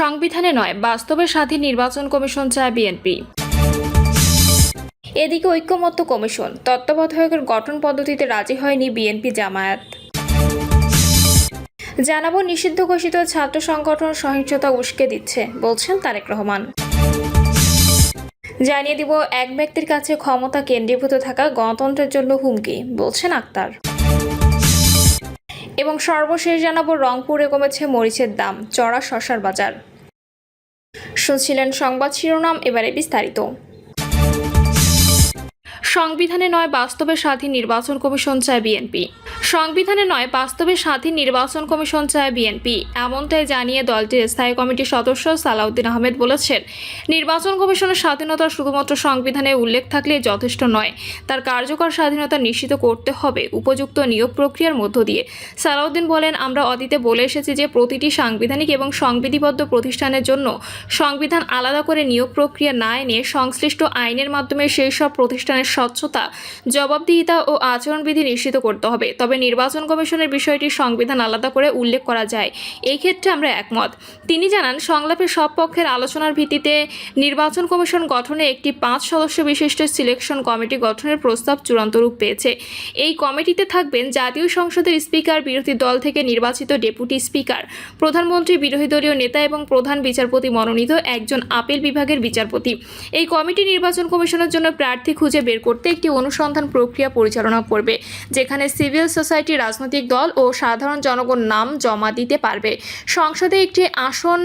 সংবিধানে নয়, বাস্তবে স্বাধীন নির্বাচন কমিশন চায় বিএনপি। এদিকে ঐক্যমত্য কমিশন, তত্ত্বাবধায়কের গঠন পদ্ধতিতে রাজি হয়নি বিএনপি জামায়াত। জানাব নিষিদ্ধ ঘোষিত ছাত্র সংগঠন সহিংসতা উস্কে দিচ্ছে, বলছেন তারেক রহমান। জানিয়ে দিব, এক ব্যক্তির কাছে ক্ষমতা কেন্দ্রীভূত থাকা গণতন্ত্রের জন্য হুমকি, বলছেন আক্তার। এবং সর্বশেষ জানাব, রংপুরে কমেছে মরিচের দাম, চড়া শশার বাজার। শুনছিলেন সংবাদ শিরোনাম, এবারে বিস্তারিত। সংবিধানে নয়, বাস্তবে স্বাধীন নির্বাচন কমিশন চায় বিএনপি। সংবিধানে নয়, বাস্তবে স্বাধীন নির্বাচন কমিশন চায় বিএনপি। এমনটাই জানিয়ে দলটির স্থায়ী কমিটির সদস্য সালাউদ্দিন আহমেদ বলেছেন, নির্বাচন কমিশনের স্বাধীনতা শুধুমাত্র সংবিধানে উল্লেখ থাকলে যথেষ্ট নয়। তার কার্যকর স্বাধীনতা নিশ্চিত করতে হবে, উপযুক্ত নিয়োগ প্রক্রিয়ার মধ্য দিয়ে। সালাউদ্দিন বলেন, আমরা অতীতে বলে এসেছি যে প্রতিটি সাংবিধানিক এবং সংবিধিবদ্ধ প্রতিষ্ঠানের জন্য সংবিধান আলাদা করে নিয়োগ প্রক্রিয়া না এনে সংশ্লিষ্ট আইনের মাধ্যমে সেই সব প্রতিষ্ঠানের স্বচ্ছতা, জবাবদিহিতা ও আচরণবিধি নিশ্চিত করতে হবে। তবে নির্বাচন কমিশনের বিষয়টি সংবিধান আলাদা করে উল্লেখ করা যায়। এই ক্ষেত্রে আমরা একমত। তিনি জানান সংলাপে সব পক্ষের আলোচনার ভিত্তিতে নির্বাচন কমিশন গঠনে একটি পাঁচ সদস্য বিশিষ্ট সিলেকশন কমিটি গঠনের প্রস্তাব চূড়ান্ত রূপ পেয়েছে। এই কমিটিতে থাকবেন জাতীয় সংসদের স্পিকার, বিরোধী দল থেকে নির্বাচিত ডেপুটি স্পিকার, প্রধানমন্ত্রী, বিরোধী দলীয় নেতা এবং প্রধান বিচারপতি মনোনীত একজন আপিল বিভাগের বিচারপতি। এই কমিটি নির্বাচন কমিশনের জন্য প্রার্থী খুঁজে বের করতে একটি অনুসন্ধান প্রক্রিয়া পরিচালনা করবে, যেখানে সিভিল সোসাইটি রাজনৈতিক দল ও সাধারণ জনগণ নাম জমা দিতে পারবে। সংসদে একটি আসন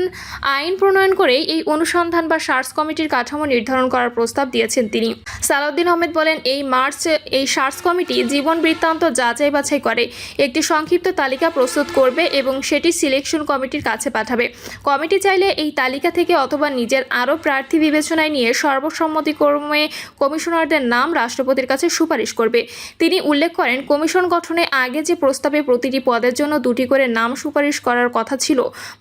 আইন প্রণয়ন করে এই অনুসন্ধান বা সার্চ কমিটির কাঠামো নির্ধারণ করার প্রস্তাব দিয়েছেন তিনি। সালাউদ্দিন আহমেদ বলেন, এই মার্চ, এই সার্চ কমিটি জীবন বৃত্তান্ত যাচাই বাছাই করে, একটি সংক্ষিপ্ত তালিকা প্রস্তুত করবে এবং সেটি সিলেকশন কমিটির কাছে পাঠাবে। কমিটি চাইলে এই তালিকা থেকে অথবা নিজের আরও প্রার্থী বিবেচনায় নিয়ে সর্বসম্মতিক্রমে কমিশনারদের নাম রাষ্ট্রপতির কাছে সুপারিশ করবে। তিনি উল্লেখ করেন, কমিশন গঠনে আগে যে প্রস্তাবে প্রতিটি পদের জন্য দুটি করে নাম সুপারিশ করার কথা ছিল,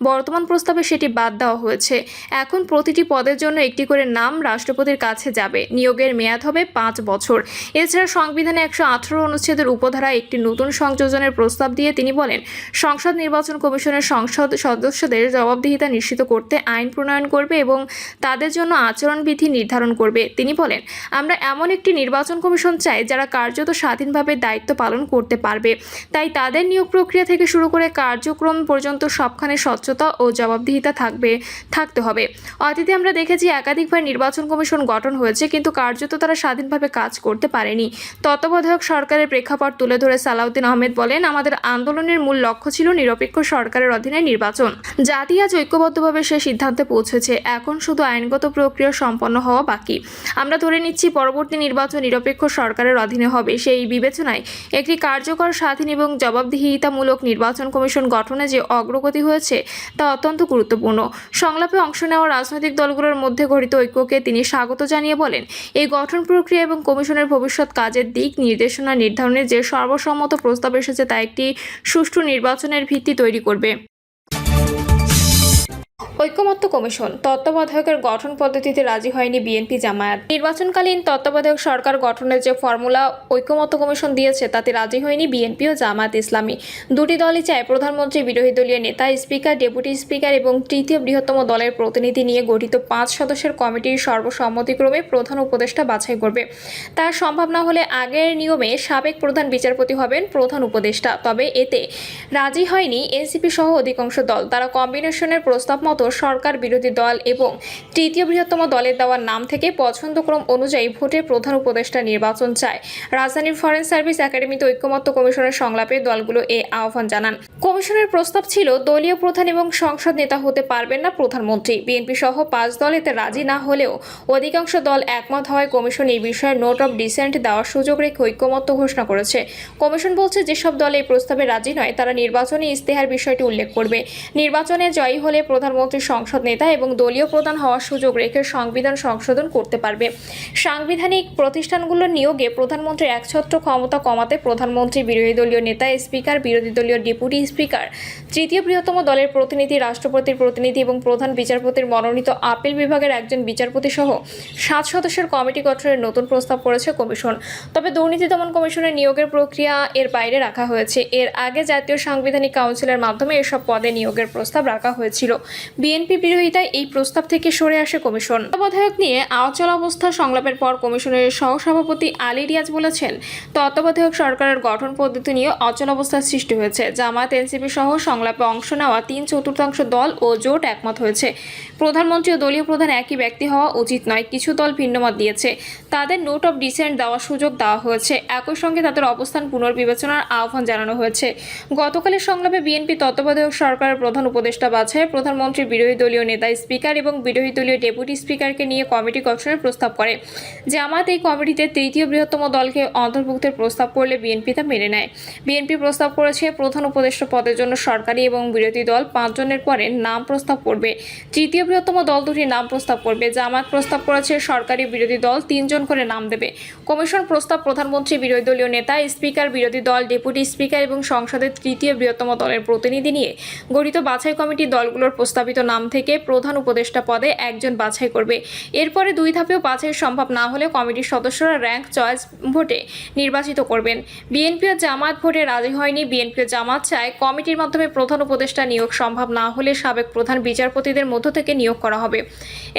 বর্তমান প্রস্তাবে সেটি বাদ দেওয়া হয়েছে। এখন প্রতিটি পদের জন্য একটি করে নাম রাষ্ট্রপতির কাছে যাবে। নিয়োগের মেয়াদ হবে পাঁচ বছর। এছাড়া সংবিধানে একশো আঠারো অনুচ্ছেদের উপধারায় একটি নতুন সংযোজনের প্রস্তাব দিয়ে তিনি বলেন, সংসদ নির্বাচন কমিশনের সংসদ সদস্যদের জবাবদিহিতা নিশ্চিত করতে আইন প্রণয়ন করবে এবং তাদের জন্য আচরণবিধি নির্ধারণ করবে। তিনি বলেন, আমরা এমন একটি নির্বাচন কমিশন চাই যারা কার্যত স্বাধীনভাবে দায়িত্ব পালন করতে পারবে। তাই তাদের নিয়োগ প্রক্রিয়া থেকে শুরু করে কার্যক্রম পর্যন্ত সবখানে স্বচ্ছতা ও জবাবদিহিতা থাকবে, থাকতে হবে। অতীতে আমরা দেখেছি একাধিকবার নির্বাচন কমিশন গঠন হয়েছে, কিন্তু কার্যত তারা স্বাধীনভাবে কাজ করতে পারেনি। তত্ত্বাবধায়ক সরকারের প্রেক্ষাপট তুলে ধরে সালাউদ্দিন আহমেদ বলেন, আমাদের আন্দোলনের মূল লক্ষ্য ছিল নিরপেক্ষ সরকারের অধীনে নির্বাচন। জাতি আজ ঐক্যবদ্ধভাবে সে সিদ্ধান্তে পৌঁছেছে, এখন শুধু আইনগত প্রক্রিয়া সম্পন্ন হওয়া বাকি। আমরা ধরে নিচ্ছি পরবর্তী নির্বাচন নিরপেক্ষ সরকারের অধীনে হবে। সেই বিবেচনায় একটি কার্যকর, স্বাধীন এবং জবাবদিহিতামূলক নির্বাচন কমিশন গঠনে যে অগ্রগতি হয়েছে তা অত্যন্ত গুরুত্বপূর্ণ। সংলাপে অংশ নেওয়া রাজনৈতিক দলগুলোর মধ্যে গঠিত ঐক্যকে তিনি স্বাগত জানিয়ে বলেন, এই গঠন প্রক্রিয়া এবং কমিশনের ভবিষ্যৎ কাজের দিক নির্দেশনা নির্ধারণের যে সর্বসম্মত প্রস্তাব এসেছে তা একটি সুষ্ঠু নির্বাচনের ভিত্তি তৈরি করবে। ঐক্যমত্য কমিশন তত্ত্বাবধায়কের গঠন পদ্ধতিতে রাজি হয়নি বিএনপি জামায়াত। নির্বাচনকালীন তত্ত্বাবধায়ক সরকার গঠনের যে ফর্মুলা ঐক্যমত্য কমিশন দিয়েছে, তাতে রাজি হয়নি বিএনপি ও জামায়াত ইসলামী। দুটি দলই চায় প্রধানমন্ত্রী, বিরোধী দলীয় নেতা, স্পিকার, ডেপুটি স্পিকার এবং তৃতীয় বৃহত্তম দলের প্রতিনিধি নিয়ে গঠিত পাঁচ সদস্যের কমিটির সর্বসম্মতিক্রমে প্রধান উপদেষ্টা বাছাই করবে। তা সম্ভব না হলে আগের নিয়মে সাবেক প্রধান বিচারপতি হবেন প্রধান উপদেষ্টা। তবে এতে রাজি হয়নি এনসিপি সহ অধিকাংশ দল। তারা কম্বিনেশনের প্রস্তাব মতো সরকার বিরোধী দল এবং তৃতীয় বৃহত্তম দলের দেওয়ার নাম থেকে পছন্দক্রম অনুযায়ী ভোটে প্রধান উপদেষ্টা নির্বাচন চায়। রাজধানীর ফরেন সার্ভিস একাডেমিতে ঐক্যমত্য কমিশনের সংলাপে দলগুলো এ আহ্বান জানান। কমিশনের প্রস্তাব ছিল, দলীয় প্রধান এবং সংসদ নেতা হতে পারবেন না প্রধানমন্ত্রী। বিএনপি সহ পাঁচ দল এতে রাজি না হলেও অধিকাংশ দল একমত হওয়ায় কমিশন এই বিষয়ে নোট অব ডিসেন্ট দেওয়ার সুযোগ রেখে ঐক্যমত্য ঘোষণা করেছে। কমিশন বলছে, যেসব দল এই প্রস্তাবে রাজি নয়, তারা নির্বাচনী ইস্তেহার বিষয়টি উল্লেখ করবে। নির্বাচনে জয়ী হলে প্রধানমন্ত্রী সংসদ নেতা এবং দলীয় প্রধান হওয়ার সুযোগ রেখে সংবিধান সংশোধন করতে পারবে। সাংবিধানিক প্রতিষ্ঠানগুলোর নিয়োগে প্রধানমন্ত্রীর একছত্র ক্ষমতা কমাতে প্রধানমন্ত্রী, বিরোধী দলীয় নেতা, স্পিকার, বিরোধী দলীয় ডেপুটি স্পিকার, তৃতীয় বৃহত্তম দলের প্রতিনিধি, রাষ্ট্রপতির প্রতিনিধি এবং প্রধান বিচারপতির মনোনীত আপিল বিভাগের একজন বিচারপতি সহ সাত সদস্যের কমিটি গঠনের নতুন প্রস্তাব করেছে কমিশন। তবে দুর্নীতি দমন কমিশনের নিয়োগের প্রক্রিয়া এর বাইরে রাখা হয়েছে। এর আগে জাতীয় সাংবিধানিক কাউন্সিলের মাধ্যমে এসব পদে নিয়োগের প্রস্তাব রাখা হয়েছিল। বিএনপি বিরোধিতায় এই প্রস্তাব থেকে সরে আসে কমিশন। তত্ত্বাবধায়ক নিয়ে আওচল অবস্থা সংলাপের পর কমিশনের সহসভাপতি আলী রিয়াজ বলেছেন, তত্ত্বাবধায়ক সরকারের গঠন পদ্ধতি নিয়ে অচল অবস্থার সৃষ্টি হয়েছে। জামাত এনসিপি সহ সংলাপে অংশ নেওয়া তিন চতুর্থাংশ দল ও জোট একমত হয়েছে। প্রধানমন্ত্রী ও দলীয় প্রধান একই ব্যক্তি হওয়া উচিত নয়, কিছু দল ভিন্নমত দিয়েছে। তাদের নোট অফ ডিসেন্ট দেওয়ার সুযোগ দেওয়া হয়েছে। একই সঙ্গে তাদের অবস্থান পুনর্বিবেচনার আহ্বান জানানো হয়েছে। গতকালের সংলাপে বিএনপি তত্ত্বাবধায়ক সরকারের প্রধান উপদেষ্টা বাছাই প্রধানমন্ত্রী বিরোধী দলীয় নেতা স্পিকার এবং বিরোধী দলীয় ডেপুটি স্পিকারকে নিয়ে কমিটি গঠনের প্রস্তাব করে। জামাত এই কমিটিতে তৃতীয় বৃহত্তম দলকে অন্তর্ভুক্তের প্রস্তাব করলে বিএনপি তা মেনে নেয়। বিএনপি প্রস্তাব করেছে, প্রধান উপদেষ্টা পদের জন্য সরকারি এবং বিরোধী দল পাঁচজনের পরে নাম প্রস্তাব করবে। তৃতীয় বৃহত্তম দল দুটি নাম প্রস্তাব করবে। জামাত প্রস্তাব করেছে, সরকারি বিরোধী দল তিনজন করে নাম দেবে। কমিশন প্রস্তাব প্রধানমন্ত্রী, বিরোধী দলীয় নেতা, স্পিকার, বিরোধী দল, ডেপুটি স্পিকার এবং সংসদের তৃতীয় বৃহত্তম দলের প্রতিনিধি নিয়ে গঠিত বাছাই কমিটি দলগুলোর প্রস্তাবিত নাম থেকে প্রধান উপদেষ্টা পদে একজন বাছাই করবে। এরপরে দুই ধাপেও বাছাই সম্ভব না হলে কমিটির সদস্যরা র্যাঙ্ক চয়েস ভোটে নির্বাচিত করবেন। বিএনপি ও জামাত ভোটে রাজি হয়নি। বিএনপি ও জামাত চায় কমিটির মাধ্যমে প্রধান উপদেষ্টা নিয়োগ সম্ভব না হলে সাবেক প্রধান বিচারপতিদের মধ্য থেকে নিয়োগ করা হবে।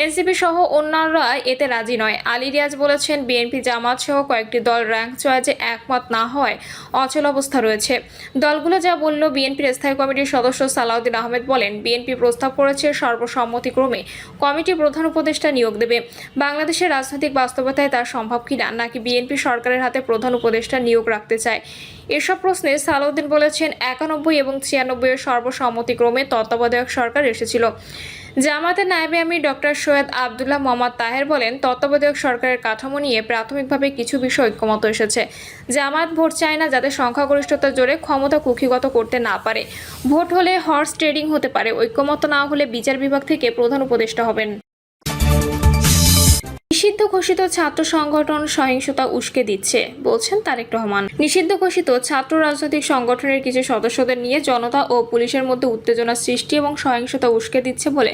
এনসিপি সহ অন্যান্যরা এতে রাজি নয়। আলী রিয়াজ বলেছেন, বিএনপি জামাত সহ কয়েকটি দল র্যাঙ্ক চয়েজে একমত না হয় অচল অবস্থা রয়েছে। দলগুলো যা বলল, বিএনপির স্থায়ী কমিটির সদস্য সালাউদ্দিন আহমেদ বলেন, বিএনপি প্রস্তাব করেছে সর্বসম্মতিক্রমে। কমিটি প্রধান উপদেষ্টা নিয়োগ দেবে। বাংলাদেশের রাজনৈতিক বাস্তবতায় তা সম্ভব কিনা, নাকি বিএনপি সরকারের হাতে প্রধান উপদেষ্টা নিয়োগ রাখতে চায়? এসব প্রশ্নে সালাউদ্দিন বলেছেন, একানব্বই এবং ছিয়ানব্বইয়ের সর্বসম্মতিক্রমে তত্ত্বাবধায়ক সরকার এসেছিল। জামাতের নায়েবে আমি ডক্টর সৈয়দ আবদুল্লাহ মোহাম্মদ তাহের বলেন, তত্ত্বাবধায়ক সরকারের কাঠামো নিয়ে প্রাথমিকভাবে কিছু বিষয় ঐক্যমত এসেছে। জামাত ভোট চায় না যাতে সংখ্যাগরিষ্ঠতার জোরে ক্ষমতা কুক্ষিগত করতে না পারে। ভোট হলে হর্স ট্রেডিং হতে পারে। ঐক্যমত না হলে বিচার বিভাগ থেকে প্রধান উপদেষ্টা হবেন। নিষিদ্ধ ঘোষিত ছাত্র সংগঠন সহিংসতা উস্কে দিচ্ছে, বলছেন তারেক রহমান। নিষিদ্ধ ঘোষিত ছাত্র রাজনৈতিক সংগঠনের কিছু সদস্যদের নিয়ে জনতা ও পুলিশের মধ্যে উত্তেজনা সৃষ্টি এবং সহিংসতা উস্কে দিচ্ছে বলে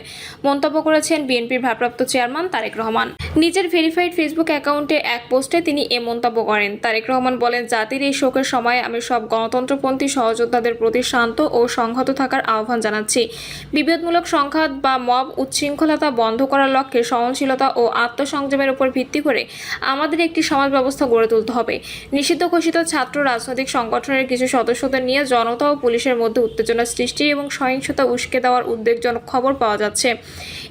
মন্তব্য করেছেন বিএনপির ভারপ্রাপ্ত চেয়ারম্যান তারেক রহমান। নিজের ভেরিফাইড ফেসবুক অ্যাকাউন্টে এক পোস্টে তিনি এ মন্তব্য করেন। তারেক রহমান বলেন, জাতির এই শোকের সময় আমি সব গণতন্ত্রপন্থী সহযোদ্ধাদের প্রতি শান্ত ও সংহত থাকার আহ্বান জানাচ্ছি। বিভেদমূলক সংঘাত বা মব উচ্ছৃঙ্খলতা বন্ধ করার লক্ষ্যে সহনশীলতা ও আত্মসংযমের উপর ভিত্তি করে আমাদের একটি সমাজ ব্যবস্থা গড়ে তুলতে হবে। নিষিদ্ধ ঘোষিত ছাত্র রাজনৈতিক সংগঠনের কিছু সদস্যদের নিয়ে জনতা ও পুলিশের মধ্যে উত্তেজনা সৃষ্টি এবং সহিংসতা উস্কে দেওয়ার উদ্বেগজনক খবর পাওয়া যাচ্ছে।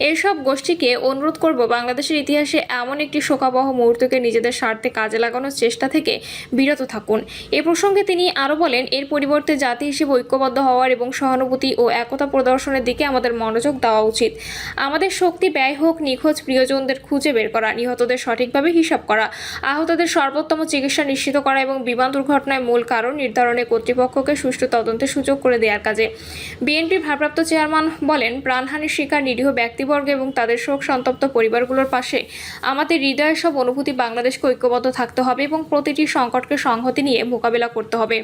এইসব গোষ্ঠীকে অনুরোধ করব বাংলাদেশের ইতিহাসে এমন একটি শোকাবহ মুহূর্তকে নিজেদের স্বার্থে কাজে লাগানোর চেষ্টা থেকে বিরত থাকুন। এ প্রসঙ্গে তিনি আরও বলেন, এর পরিবর্তে জাতি হিসেবে ঐক্যবদ্ধ হওয়ার এবং সহানুভূতি ও একতা প্রদর্শনের দিকে আমাদের মনোযোগ দেওয়া উচিত। আমাদের শক্তি ব্যয় হোক, নিখোঁজ প্রিয়জনদের খুঁজে বের করা নিহতদের সঠিকভাবে হিসাব করা। আহতদের সর্বোত্তম চিকিৎসা নিশ্চিত করা এবং বিমান দুর্ঘটনায় মূল কারণ নির্ধারণে কর্তৃপক্ষকে সুষ্ঠু তদন্তের সুযোগ করে দেওয়ার কাজে। বিএনপির ভারপ্রাপ্ত চেয়ারম্যান বলেন, প্রাণহানির শিকার নিরীহ ব্যক্তিবর্গ এবং তাদের শোক সন্তপ্ত পরিবারগুলোর পাশে আমাদের হৃদয়ের সব অনুভূতি বাংলাদেশকে ঐক্যবদ্ধ থাকতে হবে এবং প্রতিটি সংকটকে সংহতি নিয়ে মোকাবিলা করতে হবে।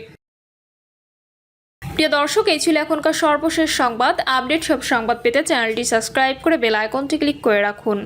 প্রিয় দর্শক, এই ছিল এখনকার সর্বশেষ সংবাদ। আপডেট সব সংবাদ পেতে চ্যানেলটি সাবস্ক্রাইব করে বেল আইকনটি ক্লিক করে রাখুন।